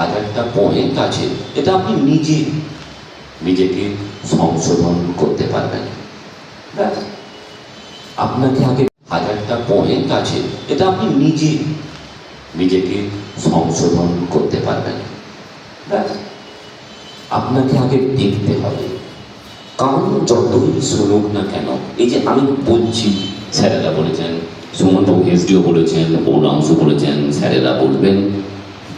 হাজারটা পয়েন্ট আছে, এটা আপনি নিজে নিজেকে সংশোধন করতে পারবেন। আপনাকে আগে হাজারটা পয়েন্ট আছে, এটা আপনি নিজে নিজেকে সংশোধন করতে পারবেন। আপনাকে আগে দেখতে হবে, কারণ যতই শুনুক না কেন, এই যে আমি বলছি, স্যারেরা বলেছেন সুমনবাবু এসডিও বলেছেন পৌরাংশু বলেছেন, স্যারেরা বলবেন,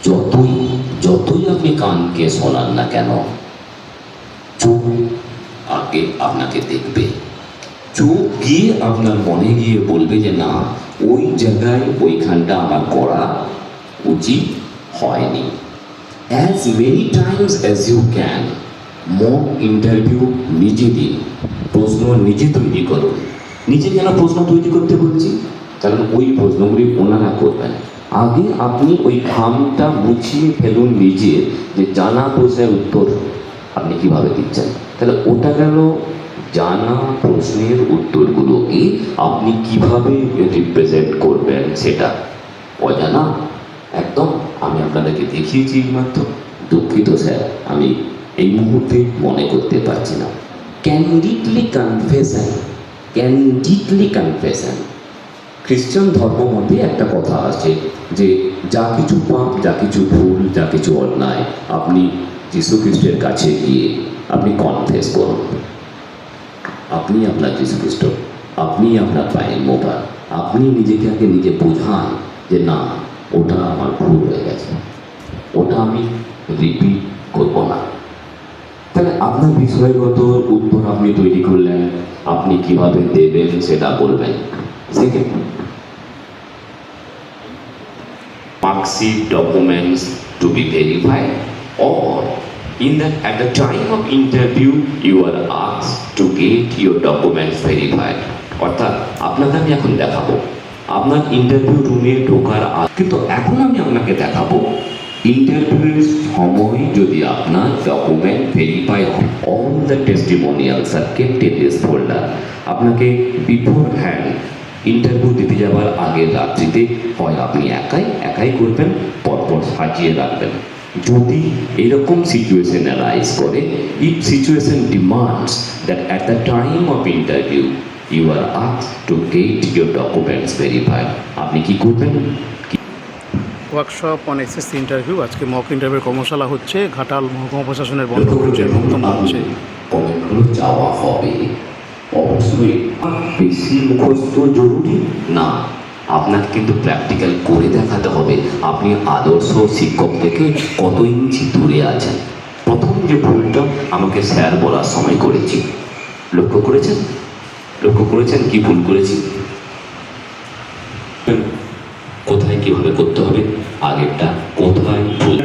যতই যতই আপনি কানকে শোনান না কেন, চোখ আগে আপনাকে দেখবে। চোখ গিয়ে আপনার মনে গিয়ে বলবে যে, না, ওই জায়গায় ওইখানটা আমার করা উচিত হয়নি। As many times as you can mock interview নিজে দিন, প্রশ্ন নিজে তৈরি করুন। নিজে কেন প্রশ্ন তৈরি করতে বলছি? কারণ ওই প্রশ্নগুলি ওনারা করবেন। আগে আপনি ওই খামটা মুছিয়ে ফেলুন নিজে, যে জানা প্রশ্নের উত্তর আপনি কীভাবে দিচ্ছেন। তাহলে ওটা গেল জানা প্রশ্নের উত্তরগুলোকে আপনি কীভাবে রিপ্রেজেন্ট করবেন সেটা? অজানা? একদম? আমি আপনাদেরকে দেখিয়েছি মাত্র। দুঃখিত, স্যার, আমি এই মুহূর্তে মনে করতে পারছি না। ক্যান্ডিডলি কনফেশন ক্যান্ডিডলি কনফেশন খ্রিস্টান ধর্ম মধ্যে একটা কথা আছে যে যা কিছু পাপ, যা কিছু ভুল, যা কিছু অন্যায় আপনি যীশু খ্রিস্টের কাছে গিয়ে আপনি কনফেস করুন। আপনি আপনার যীশু খ্রিস্ট, আপনি আপনার পায়ের মোটা, আপনি নিজেকে আগে নিজে বোঝান যে না, ওটা আমার ভুল হয়ে গেছে। ওটা আমি রিপিট করব না। তাহলে আপনার বিষয়গত উত্তর আপনি তৈরি করলেন, আপনি কীভাবে দেবেন সেটা বলবেন। Marksheet documents to be verified or in the, at the time of interview, you are asked to get your documents verified. অর্থাৎ, আপনাকে আমি এখন দেখাবো। আপনার ইন্টারভিউ রুমে ঢোকার কিন্তু এখন আমি আপনাকে দেখাবো। ইন্টারভিউয়ের সময় যদি আপনার ডকুমেন্ট ভেরিফাই হয় all the testimonials are kept in this folder আপনাকে বিফোর হ্যান্ড ইন্টারভিউ দিতে যাওয়ার আগের রাত্রিতে হয় আপনি একাই একাই করবেন পরপর সাজিয়ে রাখবেন। যদি এরকম সিচুয়েশন অ্যারাইজ করে if situation demands that at the time of interview you are up to get your documents verify আপনি কি করবেন? ওয়ার্কশপ অন এসএসসি ইন্টারভিউ আজকে মক ইন্টারভিউ কর্মশালা হচ্ছে ঘাটাল মহকুমা প্রশাসনের বন্ধ হচ্ছে চাওয়া হবে। অবশ্যই বেশি মুখস্থ জরুরি? না, আপনাকে কিন্তু প্র্যাকটিক্যাল করে দেখাতে হবে। আপনি আদর্শ শিক্ষক থেকে কত ইঞ্চি দূরে আছেন। প্রথম যে ভুলটা আমাকে স্যার বলার সময় করেছি। লক্ষ্য করেছেন? লক্ষ্য করেছেন কি ভুল করেছি? কোথায় কীভাবে করতে হবে? আগেরটা কোথায় ভুল?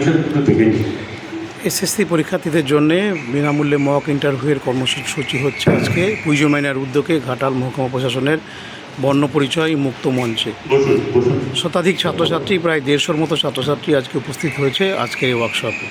এসএসসি পরীক্ষার্থীদের জন্য বিনামূল্যে মক ইন্টারভিউয়ের কর্মসূচি হচ্ছে আজকে। পুজো মাইনার উদ্যোগে ঘাটাল মহকুমা প্রশাসনের বর্ণ পরিচয় মুক্ত মঞ্চে। শতাধিক ছাত্রছাত্রী প্রায় দেড়শোর মতো ছাত্রছাত্রী আজকে উপস্থিত হয়েছে আজকের এই ওয়ার্কশপে